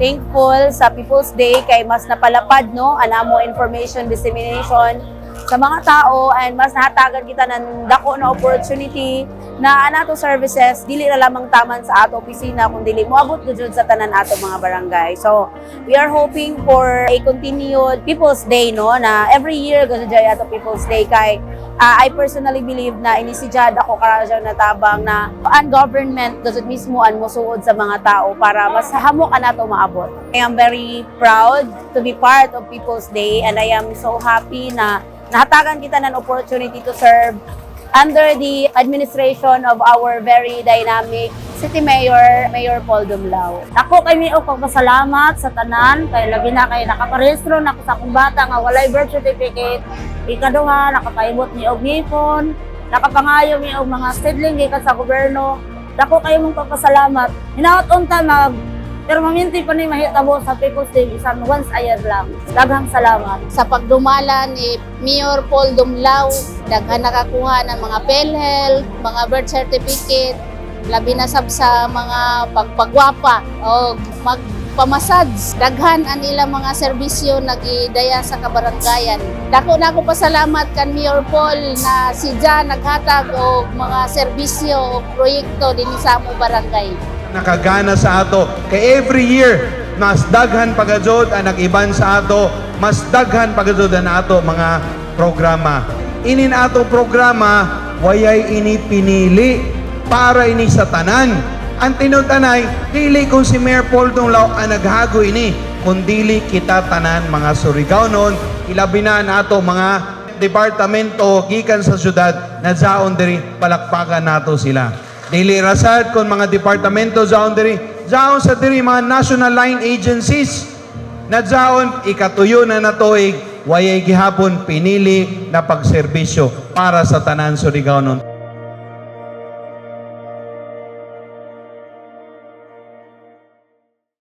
thankful sa People's Day kay mas napalapad no ana mo information dissemination sa mga tao and mas nahatagan kita ng dako na opportunity na ana to services dili na lamang taman sa ato opisina kung dili moabot gud sa tanan ato mga barangay. So we are hoping for a continued People's Day no na every year gud ato People's Day kay ah, I personally believe na inisidyad ako karaja na tabang na ang government gud mismo ang musuod sa mga tao para mas hamok ana to maabot. I am very proud to be part of People's Day and I am so happy na nahatagan kita ng opportunity to serve under the administration of our very dynamic City Mayor, Mayor Paul Dumlao. Ako kay mi pagpasalamat sa tanan kay labi na kay nakaparehistro na ko sa akong bata nga walay birth certificate. Ikaduha nakapaibot mi og ngipon, nakapangayo mi og mga stedling gikan sa gobyerno. Dako kayo mong pagpasalamat. Hinaot unta mag permanente pa ni mahitabo sa People's Day isang once a year lang. Daghang salamat. sa pagdumala ni Mayor Paul Dumlao, daghan nakakuha ng mga PhilHealth, mga birth certificate, labi na sab sa mga pagpagwapa o magpamasads. Daghan ang ilang mga serbisyo nagidaya sa kabaranggayan. Dako na ako pasalamat kan Mayor Paul na si Jan naghatag og mga serbisyo o proyekto din sa among barangay. nakagana sa ato kay every year mas daghan pagajod ang nag-iban sa ato mas daghan pagajod ang ato mga programa inin ato programa wayay ini pinili para ini sa tanan ang tinutanay dili kung si Mayor Paul Donglao ang naghago ini kung dili kita tanan mga Surigao ilabi na nato mga departamento gikan sa syudad na zaon diri palakpakan nato sila. Dili rasad kon mga departamento zaon diri, zaon sa diri mga national line agencies. Na zaon ikatuyo na natoig wayay gihapon pinili na pagserbisyo para sa tanan Surigao nun.